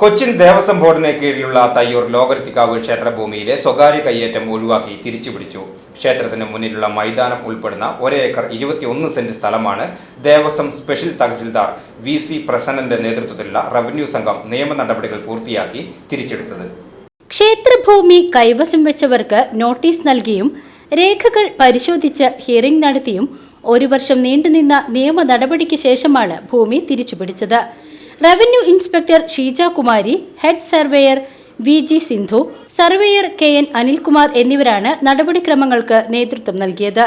Cochin Devaswom ബോർഡിന് കീഴിലുള്ള തയ്യൂർ ലോകരത്തിക്കാവ് ക്ഷേത്രഭൂമിയിലെ സ്വകാര്യ കയ്യേറ്റം ഒഴിവാക്കി തിരിച്ചുപിടിച്ചു. ക്ഷേത്രത്തിന് മുന്നിലുള്ള മൈതാനം ഉൾപ്പെടുന്ന ഒരേക്കർ ഇരുപത്തിയൊന്ന് സെന്റ് സ്ഥലമാണ് Devaswom special tahsildar V C പ്രസന്നന്റെ നേതൃത്വത്തിലുള്ള റവന്യൂ സംഘം നിയമ നടപടികൾ പൂർത്തിയാക്കി തിരിച്ചെടുത്തത്. ക്ഷേത്രഭൂമി കൈവശം വെച്ചവർക്ക് നോട്ടീസ് നൽകിയും രേഖകൾ പരിശോധിച്ച് ഹിയറിംഗ് നടത്തിയും ഒരു വർഷം നീണ്ടുനിന്ന നിയമ നടപടിക്ക് ശേഷമാണ് ഭൂമി തിരിച്ചുപിടിച്ചത്. Revenue inspector Sheeja Kumari head surveyor V G Sindhu surveyor K N Anilkumar എന്നിവരാണ് നടപടിക്രമങ്ങൾക്ക് നേതൃത്വം നൽകിയത്.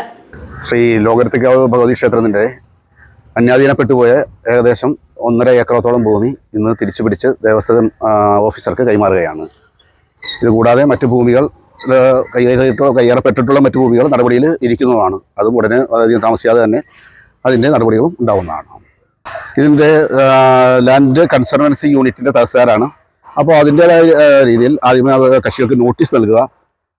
ശ്രീ ലോകരത്തിക്കാവ് ഭഗവതി ക്ഷേത്രത്തിന്റെ അന്യാധീനപ്പെട്ടുപോയ ഏകദേശം ഒന്നര ഏക്കറത്തോളം ഭൂമി ഇന്ന് തിരിച്ചു പിടിച്ച് ദേവസ്വം ഓഫീസർക്ക് കൈമാറുകയാണ്. ഇതുകൂടാതെ മറ്റു ഭൂമികൾ ആ, കൈയേറിട്ടോ കൈയേറപ്പെട്ടിട്ടുള്ള മറ്റു ഭൂമികൾ നടപടിയിൽ ഇരിക്കുന്നതാണ്. അതും ഉടനെ അധികം താമസിയാതെ തന്നെ അതിന്റെ നടപടികളും ഉണ്ടാവുന്നതാണ്. ഇതിന്റെ ലാൻഡ് കൺസർവൻസി യൂണിറ്റിന്റെ തഹസിൽദാരാണ്. അപ്പോൾ അതിന്റേതായ രീതിയിൽ ആദ്യമേ കക്ഷികൾക്ക് നോട്ടീസ് നൽകുക.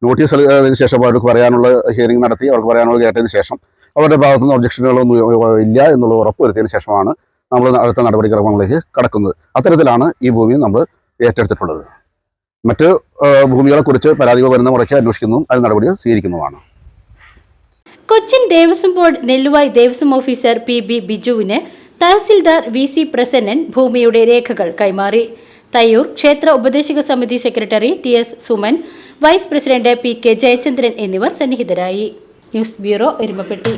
നോട്ടീസ് നൽകിയതിന് ശേഷം അവർക്ക് പറയാനുള്ള ഹിയറിംഗ് നടത്തി അവർക്ക് പറയാനുള്ള കേട്ടതിന് ശേഷം അവരുടെ ഭാഗത്തുനിന്ന് ഒബ്ജക്ഷനുകളൊന്നും ഇല്ല എന്നുള്ള ഉറപ്പ് ഉറപ്പുവരുത്തിയതിന് ശേഷമാണ് നമ്മൾ അടുത്ത നടപടിക്രമങ്ങളിലേക്ക് കടക്കുന്നത്. അത്തരത്തിലാണ് ഈ ഭൂമി നമ്മൾ ഏറ്റെടുത്തിട്ടുള്ളത്. മറ്റ് ഭൂമികളെക്കുറിച്ച് പരാതികൾ വരുന്ന മുറയ്ക്ക് അന്വേഷിക്കുന്നതും അതിന് നടപടികൾ സ്വീകരിക്കുന്നതുമാണ്. Cochin Devaswom board Nelluvai Devaswom officer P B ബിജുവിന് tahsildar V C Prasannan ഭൂമിയുടെ രേഖകൾ കൈമാറി. തയ്യൂർ ക്ഷേത്ര ഉപദേശക സമിതി secretary T S Suman vice president P K Jayachandran എന്നിവർ സന്നിഹിതരായി. News bureau Erumapetty.